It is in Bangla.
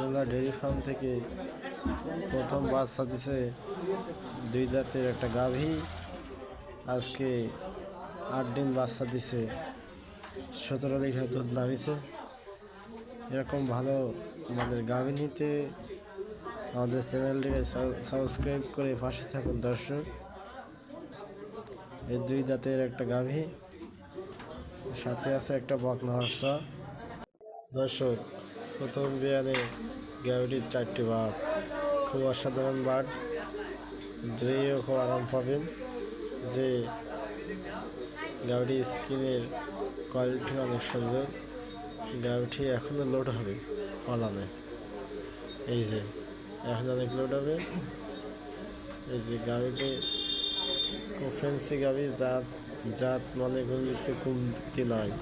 নাসরুল্লাহ ডেয়ারি ফার্ম থেকে প্রথম বাচ্চা দিছে দুই দাঁতের একটা গাভী। আজকে আট দিন বাচ্চা দিছে। সতেরো লিটার দুধ নামিছে এরকম ভালো আমাদের গাভী নিতে আমাদের চ্যানেলটিকে সাবস্ক্রাইব করে পাশে থাকুন দর্শক। এই দুই দাঁতের একটা গাভী। সাথে আছে একটা বকনা বাচ্চা দর্শক প্রথম বিয়ানে গাভীটির চারটি বাঘ খুব অসাধারণ বাঘ ধুয়েও খুব আরাম পাবেন যে গাভীটির স্কিনের কোয়ালিটি অনেক সুন্দর। গাভীটি এখনও লোড হবে ফলানে এই যে, এখন অনেক লোড হবে। এই যে গাভীটি খুব ফেন্সি গাভী জাত জাত মানে একটু কমতি নয়